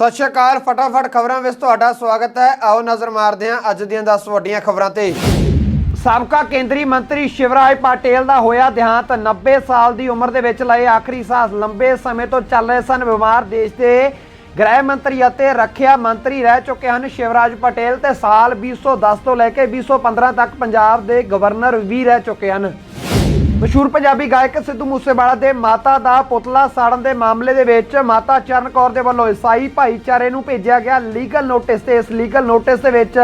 ਸਤਿ ਸ਼੍ਰੀ ਅਕਾਲ, ਫਟਾਫਟ ਖਬਰਾਂ ਵਿੱਚ ਤੁਹਾਡਾ ਸਵਾਗਤ ਹੈ। ਆਓ ਨਜ਼ਰ ਮਾਰਦੇ ਹਾਂ ਅੱਜ ਦੀਆਂ 10 ਵੱਡੀਆਂ ਖਬਰਾਂ ਤੇ। ਸਾਬਕਾ ਕੇਂਦਰੀ ਮੰਤਰੀ ਸ਼ਿਵਰਾਜ ਪਾਟੇਲ ਦਾ ਹੋਇਆ ਦੇਹਾਂਤ। 90 ਸਾਲ ਦੀ ਉਮਰ ਦੇ ਵਿੱਚ ਲਏ ਆਖਰੀ ਸਾਹ ਲੰਬੇ ਸਮੇਂ ਤੋਂ ਚੱਲ ਰਹੇ ਸਨ। ਬਿਮਾਰ ਦੇਸ਼ ਦੇ ਗ੍ਰਹਿ ਮੰਤਰੀ ਅਤੇ ਰੱਖਿਆ ਮੰਤਰੀ ਰਹਿ ਚੁੱਕੇ ਹਨ ਸ਼ਿਵਰਾਜ ਪਟੇਲ ਤੇ ਸਾਲ 2010 ਤੋਂ ਲੈ ਕੇ 2015 ਤੱਕ ਪੰਜਾਬ ਦੇ ਗਵਰਨਰ ਵੀ ਰਹਿ ਚੁੱਕੇ ਹਨ। ਮਸ਼ਹੂਰ ਪੰਜਾਬੀ ਗਾਇਕ ਸਿੱਧੂ ਮੂਸੇਵਾਲਾ ਦੇ ਮਾਤਾ ਦਾ ਪੁਤਲਾ ਸਾੜਨ ਦੇ ਮਾਮਲੇ ਦੇ ਵਿੱਚ ਮਾਤਾ ਚਰਨ ਕੌਰ ਦੇ ਵੱਲੋਂ ਈਸਾਈ ਭਾਈਚਾਰੇ ਨੂੰ ਭੇਜਿਆ ਗਿਆ ਲੀਗਲ ਨੋਟਿਸ ਤੇ ਇਸ ਲੀਗਲ ਨੋਟਿਸ ਦੇ ਵਿੱਚ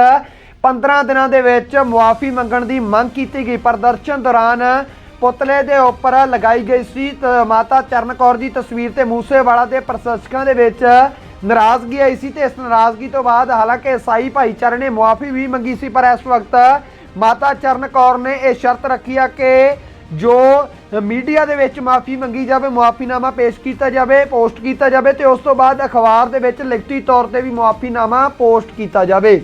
15 ਦਿਨਾਂ ਦੇ ਵਿੱਚ ਮੁਆਫੀ ਮੰਗਣ ਦੀ ਮੰਗ ਕੀਤੀ ਗਈ। ਪ੍ਰਦਰਸ਼ਨ ਦੌਰਾਨ ਪੁਤਲੇ ਦੇ ਉੱਪਰ ਲਗਾਈ ਗਈ ਸੀ ਮਾਤਾ ਚਰਨ ਕੌਰ ਦੀ ਤਸਵੀਰ ਤੇ ਮੂਸੇਵਾਲਾ ਦੇ ਪ੍ਰਸ਼ੰਸਕਾਂ ਦੇ ਵਿੱਚ ਨਾਰਾਜ਼ਗੀ ਆਈ ਸੀ ਤੇ ਇਸ ਨਾਰਾਜ਼ਗੀ ਤੋਂ ਬਾਅਦ ਹਾਲਾਂਕਿ ਈਸਾਈ ਭਾਈਚਾਰੇ ਨੇ ਮੁਆਫੀ ਵੀ ਮੰਗੀ ਸੀ, ਪਰ ਇਸ ਵਕਤ ਮਾਤਾ ਚਰਨ ਕੌਰ ਨੇ ਇਹ ਸ਼ਰਤ ਰੱਖੀ ਆ ਕਿ ਜੋ ਮੀਡੀਆ ਦੇ ਵਿੱਚ ਮਾਫੀ ਮੰਗੀ ਜਾਵੇ ਮੁਆਫੀਨਾਮਾ ਪੇਸ਼ ਕੀਤਾ ਜਾਵੇ, ਪੋਸਟ ਕੀਤਾ ਜਾਵੇ ਤੇ ਉਸ ਤੋਂ ਬਾਅਦ ਅਖਬਾਰ ਦੇ ਵਿੱਚ ਲਿਖਤੀ ਤੌਰ ਤੇ ਵੀ ਮੁਆਫੀਨਾਮਾ ਪੋਸਟ ਕੀਤਾ ਜਾਵੇ।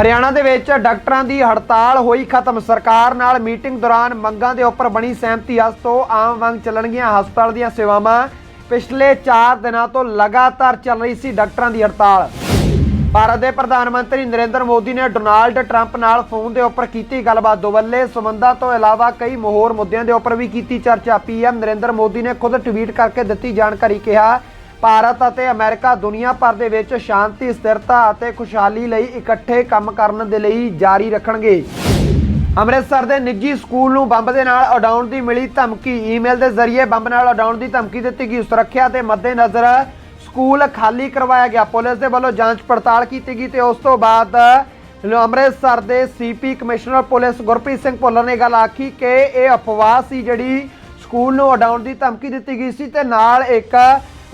ਹਰਿਆਣਾ ਦੇ ਵਿੱਚ ਡਾਕਟਰਾਂ ਦੀ ਹੜਤਾਲ ਹੋਈ ਖਤਮ। ਸਰਕਾਰ ਨਾਲ ਮੀਟਿੰਗ ਦੌਰਾਨ ਮੰਗਾਂ ਦੇ ਉੱਪਰ ਬਣੀ ਸਹਿਮਤੀ ਅੱਜ ਤੋਂ ਆਮ ਵਾਂਗ ਚੱਲਣਗੀਆਂ। ਹਸਪਤਾਲ ਦੀਆਂ ਸੇਵਾਵਾਂ ਪਿਛਲੇ 4 ਦਿਨਾਂ ਤੋਂ ਲਗਾਤਾਰ ਚੱਲ ਰਹੀ ਸੀ ਡਾਕਟਰਾਂ ਦੀ ਹੜਤਾਲ। ਭਾਰਤ ਦੇ ਪ੍ਰਧਾਨ ਮੰਤਰੀ ਨਰਿੰਦਰ ਮੋਦੀ ਨੇ ਡੋਨਾਲਡ ਟਰੰਪ ਨਾਲ ਫੋਨ ਦੇ ਉੱਪਰ ਕੀਤੀ ਗੱਲਬਾਤ। ਦੁਵੱਲੇ ਸਬੰਧਾਂ ਤੋਂ ਇਲਾਵਾ ਕਈ ਮੋਹਰ ਮੁੱਦਿਆਂ ਦੇ ਉੱਪਰ ਵੀ ਕੀਤੀ ਚਰਚਾ। ਪੀਐਮ ਨਰਿੰਦਰ ਮੋਦੀ ਨੇ ਖੁਦ ਟਵੀਟ ਕਰਕੇ ਦਿੱਤੀ ਜਾਣਕਾਰੀ ਕਿਹਾ, ਭਾਰਤ ਅਤੇ ਅਮਰੀਕਾ ਦੁਨੀਆ ਭਰ ਦੇ ਵਿੱਚ ਸ਼ਾਂਤੀ, ਸਥਿਰਤਾ ਅਤੇ ਖੁਸ਼ਹਾਲੀ ਲਈ ਇਕੱਠੇ ਕੰਮ ਕਰਨ ਦੇ ਲਈ ਜਾਰੀ ਰੱਖਣਗੇ। ਅੰਮ੍ਰਿਤਸਰ ਦੇ ਨਿੱਜੀ ਸਕੂਲ ਨੂੰ ਬੰਬ ਦੇ ਨਾਲ ਉਡਾਉਣ ਦੀ ਮਿਲੀ ਧਮਕੀ। ਈਮੇਲ ਦੇ ਜ਼ਰੀਏ ਬੰਬ ਨਾਲ ਉਡਾਉਣ ਦੀ ਧਮਕੀ ਦਿੱਤੀ ਗਈ। ਸੁਰੱਖਿਆ ਦੇ ਮੱਦੇਨਜ਼ਰ ਸਕੂਲ ਖਾਲੀ ਕਰਵਾਇਆ ਗਿਆ। ਪੁਲਿਸ ਦੇ ਵੱਲੋਂ ਜਾਂਚ ਪੜਤਾਲ ਕੀਤੀ ਗਈ ਤੇ ਉਸ ਤੋਂ ਬਾਅਦ ਅੰਮ੍ਰਿਤਸਰ ਦੇ CP commissioner police Gurpreet Singh Bhullar ਨੇ ਗੱਲ ਆਖੀ ਕਿ ਇਹ ਅਫਵਾਹ ਸੀ ਜਿਹੜੀ ਸਕੂਲ ਨੂੰ ਉਡਾਉਣ ਦੀ ਧਮਕੀ ਦਿੱਤੀ ਗਈ ਸੀ ਤੇ ਨਾਲ ਇੱਕ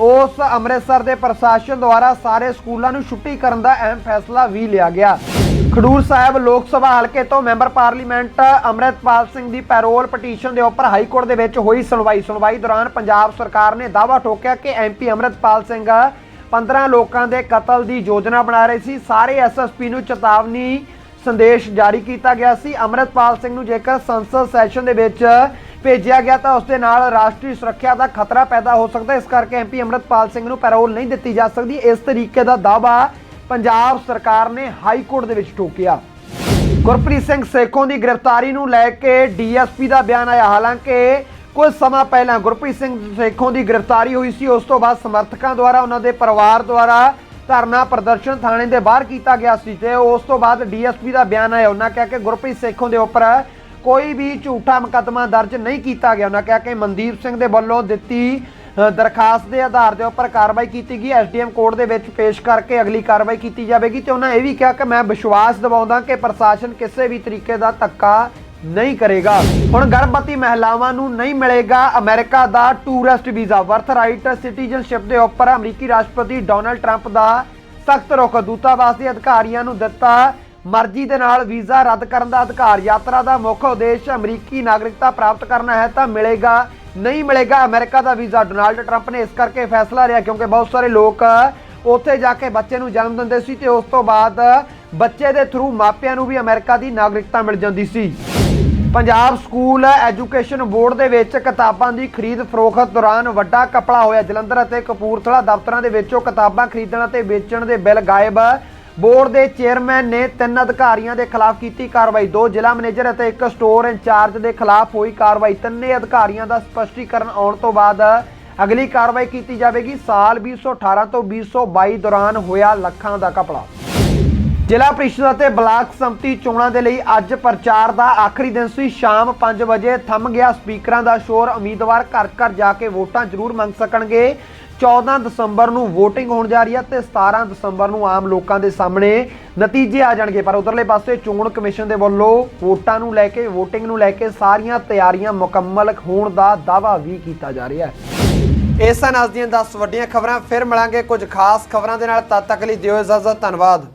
ਉਸ ਅੰਮ੍ਰਿਤਸਰ ਦੇ ਪ੍ਰਸ਼ਾਸਨ ਦੁਆਰਾ ਸਾਰੇ ਸਕੂਲਾਂ ਨੂੰ ਛੁੱਟੀ ਕਰਨ ਦਾ ਅਹਿਮ ਫੈਸਲਾ ਵੀ ਲਿਆ ਗਿਆ। ਖਡੂਰ ਸਾਹਿਬ ਲੋਕ ਸਭਾ ਹਲਕੇ ਤੋਂ ਮੈਂਬਰ ਪਾਰਲੀਮੈਂਟ ਅੰਮ੍ਰਿਤਪਾਲ ਸਿੰਘ ਦੀ ਪੈਰੋਲ ਪਟੀਸ਼ਨ ਦੇ ਉੱਪਰ ਹਾਈ ਕੋਰਟ ਦੇ ਵਿੱਚ ਹੋਈ ਸੁਣਵਾਈ। ਸੁਣਵਾਈ ਦੌਰਾਨ ਪੰਜਾਬ ਸਰਕਾਰ ਨੇ ਦਾਅਵਾ ਠੋਕਿਆ ਕਿ ਐਮਪੀ ਅੰਮ੍ਰਿਤਪਾਲ ਸਿੰਘ 15 ਲੋਕਾਂ ਦੇ ਕਤਲ ਦੀ ਯੋਜਨਾ ਬਣਾ ਰਹੇ ਸੀ। ਸਾਰੇ ਐਸਐਸਪੀ ਨੂੰ ਚੇਤਾਵਨੀ ਸੰਦੇਸ਼ ਜਾਰੀ ਕੀਤਾ ਗਿਆ ਸੀ। ਅੰਮ੍ਰਿਤਪਾਲ ਸਿੰਘ ਨੂੰ ਜੇਕਰ ਸੰਸਦ ਸੈਸ਼ਨ ਦੇ ਵਿੱਚ ਭੇਜਿਆ ਗਿਆ ਤਾਂ ਉਸ ਦੇ ਨਾਲ ਰਾਸ਼ਟਰੀ ਸੁਰੱਖਿਆ ਦਾ ਖਤਰਾ ਪੈਦਾ ਹੋ ਸਕਦਾ ਇਸ ਕਰਕੇ ਐਮਪੀ ਅੰਮ੍ਰਿਤਪਾਲ ਸਿੰਘ ਨੂੰ ਪੈਰੋਲ ਨਹੀਂ ਦਿੱਤੀ ਜਾ ਸਕਦੀ। ਇਸ ਤਰੀਕੇ ਦਾ ਦਾਅਵਾ ਪੰਜਾਬ ਸਰਕਾਰ ਨੇ ਹਾਈ ਕੋਰਟ ਦੇ ਵਿੱਚ ਠੋਕਿਆ। ਗੁਰਪ੍ਰੀਤ ਸਿੰਘ ਸੇਖੋਂ ਦੀ ਗ੍ਰਿਫਤਾਰੀ ਨੂੰ ਲੈ ਕੇ ਡੀਐਸਪੀ ਦਾ ਬਿਆਨ ਆਇਆ। ਹਾਲਾਂਕਿ ਕੁਝ ਸਮਾਂ ਪਹਿਲਾਂ ਗੁਰਪ੍ਰੀਤ ਸਿੰਘ ਸੇਖੋਂ ਦੀ ਗ੍ਰਿਫਤਾਰੀ ਹੋਈ ਸੀ। ਉਸ ਤੋਂ ਬਾਅਦ ਸਮਰਥਕਾਂ ਦੁਆਰਾ ਉਹਨਾਂ ਦੇ ਪਰਿਵਾਰ ਦੁਆਰਾ ਧਰਨਾ ਪ੍ਰਦਰਸ਼ਨ ਥਾਣੇ ਦੇ ਬਾਹਰ ਕੀਤਾ ਗਿਆ ਸੀ ਤੇ ਉਸ ਤੋਂ ਬਾਅਦ ਡੀਐਸਪੀ ਦਾ ਬਿਆਨ ਆਇਆ। ਉਹਨਾਂ ਕਿਹਾ ਕਿ ਗੁਰਪ੍ਰੀਤ ਸੇਖੋਂ ਦੇ ਉੱਪਰ ਕੋਈ ਵੀ ਝੂਠਾ ਮੁਕੱਦਮਾ ਦਰਜ ਨਹੀਂ ਕੀਤਾ ਗਿਆ। ਉਹਨਾਂ ਕਿਹਾ ਕਿ ਮਨਦੀਪ ਸਿੰਘ ਦੇ ਵੱਲੋਂ ਦਿੱਤੀ ਦਰਖਾਸਤ ਦੇ ਆਧਾਰ ਦੇ ਉੱਪਰ ਕਾਰਵਾਈ ਕੀਤੀ ਗਈ। ਐਸਡੀਐਮ ਕੋਰਟ ਦੇ ਵਿੱਚ ਪੇਸ਼ ਕਰਕੇ ਅਗਲੀ ਕਾਰਵਾਈ ਕੀਤੀ ਜਾਵੇਗੀ ਤੇ ਉਹਨਾਂ ਇਹ ਵੀ ਕਿਹਾ ਕਿ ਮੈਂ ਵਿਸ਼ਵਾਸ ਦਿਵਾਉਂਦਾ ਕਿ ਪ੍ਰਸ਼ਾਸਨ ਕਿਸੇ ਵੀ ਤਰੀਕੇ ਦਾ ਧੱਕਾ ਨਹੀਂ ਕਰੇਗਾ। ਹੁਣ ਗਰਭਵਤੀ ਮਹਿਲਾਵਾਂ ਨੂੰ ਨਹੀਂ ਮਿਲੇਗਾ ਅਮਰੀਕਾ ਦਾ tourist visa. Birth right citizenship ਦੇ ਉੱਪਰ ਅਮਰੀਕੀ ਰਾਸ਼ਟਰਪਤੀ ਡੋਨਲਡ ਟਰੰਪ ਦਾ ਸਖਤ ਰੁਖ। ਦੂਤਾਵਾਸ ਦੇ ਅਧਿਕਾਰੀਆਂ ਨੂੰ ਦਿੱਤਾ ਮਰਜ਼ੀ ਦੇ ਨਾਲ ਵੀਜ਼ਾ ਰੱਦ ਕਰਨ ਦਾ ਅਧਿਕਾਰ। ਯਾਤਰਾ ਦਾ ਮੁੱਖ ਉਦੇਸ਼ ਅਮਰੀਕੀ ਨਾਗਰਿਕਤਾ ਪ੍ਰਾਪਤ ਕਰਨਾ ਹੈ ਤਾਂ ਮਿਲੇਗਾ ਨਹੀਂ ਮਿਲੇਗਾ। ਅਮਰੀਕਾ ਦਾ ਵੀਜ਼ਾ। ਡੋਨਾਲਡ ਟਰੰਪ ਨੇ ਇਸ ਕਰਕੇ ਫੈਸਲਾ ਲਿਆ ਕਿਉਂਕਿ ਬਹੁਤ ਸਾਰੇ ਲੋਕ ਉੱਥੇ ਜਾ ਕੇ ਬੱਚੇ ਨੂੰ ਜਨਮ ਦਿੰਦੇ ਸੀ ਤੇ ਉਸ ਤੋਂ ਬਾਅਦ ਬੱਚੇ ਦੇ ਥਰੂ ਮਾਪਿਆਂ ਨੂੰ ਵੀ ਅਮਰੀਕਾ ਦੀ ਨਾਗਰਿਕਤਾ ਮਿਲ ਜਾਂਦੀ ਸੀ। ਪੰਜਾਬ ਸਕੂਲ ਐਜੂਕੇਸ਼ਨ ਬੋਰਡ ਦੇ ਵਿੱਚ ਕਿਤਾਬਾਂ ਦੀ ਖਰੀਦ ਫਰੋਖਤ ਦੌਰਾਨ ਵੱਡਾ ਕਪੜਾ ਹੋਇਆ। ਜਲੰਧਰ ਅਤੇ ਕਪੂਰਥਲਾ ਦਫ਼ਤਰਾਂ ਦੇ ਵਿੱਚੋਂ ਕਿਤਾਬਾਂ ਖਰੀਦਣ ਅਤੇ ਵੇਚਣ ਦੇ ਬਿੱਲ ਗਾਇਬ ਬੋਰਡ ਦੇ ਚੇਅਰਮੈਨ ਨੇ ਤਿੰਨ ਅਧਿਕਾਰੀਆਂ ਦੇ ਖਿਲਾਫ ਕੀਤੀ ਕਾਰਵਾਈ। ਦੋ ਜ਼ਿਲ੍ਹਾ ਮੈਨੇਜਰ ਅਤੇ ਇੱਕ ਸਟੋਰ ਇੰਚਾਰਜ ਦੇ ਖਿਲਾਫ ਹੋਈ ਕਾਰਵਾਈ। ਤਿੰਨੇ ਅਧਿਕਾਰੀਆਂ ਦਾ ਸਪਸ਼ਟੀਕਰਨ ਆਉਣ ਤੋਂ ਬਾਅਦ ਅਗਲੀ ਕਾਰਵਾਈ ਕੀਤੀ ਜਾਵੇਗੀ। ਸਾਲ 2018 ਤੋਂ 2022 ਦੌਰਾਨ ਹੋਇਆ ਲੱਖਾਂ ਦਾ ਕਪੜਾ ਜ਼ਿਲ੍ਹਾ ਪ੍ਰੀਸ਼ਦ ਅਤੇ ਬਲਾਕ ਸੰਮਤੀ ਚੋਣਾਂ ਦੇ ਲਈ ਅੱਜ ਪ੍ਰਚਾਰ ਦਾ ਆਖਰੀ ਦਿਨ ਸੀ। ਸ਼ਾਮ 5 ਵਜੇ ਥੰਮ ਗਿਆ ਸਪੀਕਰਾਂ ਦਾ ਸ਼ੋਰ। ਉਮੀਦਵਾਰ ਘਰ ਘਰ ਜਾ ਕੇ ਵੋਟਾਂ ਜ਼ਰੂਰ ਮੰਗ ਸਕਣਗੇ। 14 ਦਸੰਬਰ ਨੂੰ VOTING ਹੋਣ ਜਾ ਰਹੀ ਹੈ ਤੇ 17 ਦਸੰਬਰ ਨੂੰ ਆਮ ਲੋਕਾਂ ਦੇ ਸਾਹਮਣੇ ਨਤੀਜੇ ਆ ਜਾਣਗੇ। ਪਰ ਉਧਰਲੇ ਪਾਸੇ ਚੋਣ ਕਮਿਸ਼ਨ ਦੇ ਵੱਲੋਂ ਵੋਟਾਂ ਨੂੰ ਲੈ ਕੇ, VOTING ਨੂੰ ਲੈ ਕੇ ਸਾਰੀਆਂ ਤਿਆਰੀਆਂ ਮੁਕੰਮਲ ਹੋਣ ਦਾ ਦਾਅਵਾ ਵੀ ਕੀਤਾ ਜਾ ਰਿਹਾ ਹੈ। ਇਸ ਸਨ ਅੱਜ ਦੀਆਂ 10 ਵੱਡੀਆਂ ਖਬਰਾਂ, ਫਿਰ ਮਿਲਾਂਗੇ ਕੁਝ ਖਾਸ ਖਬਰਾਂ ਦੇ ਨਾਲ। ਤਦ ਤੱਕ ਲਈ ਦਿਓ ਇਜਾਜ਼ਤ, ਧੰਨਵਾਦ।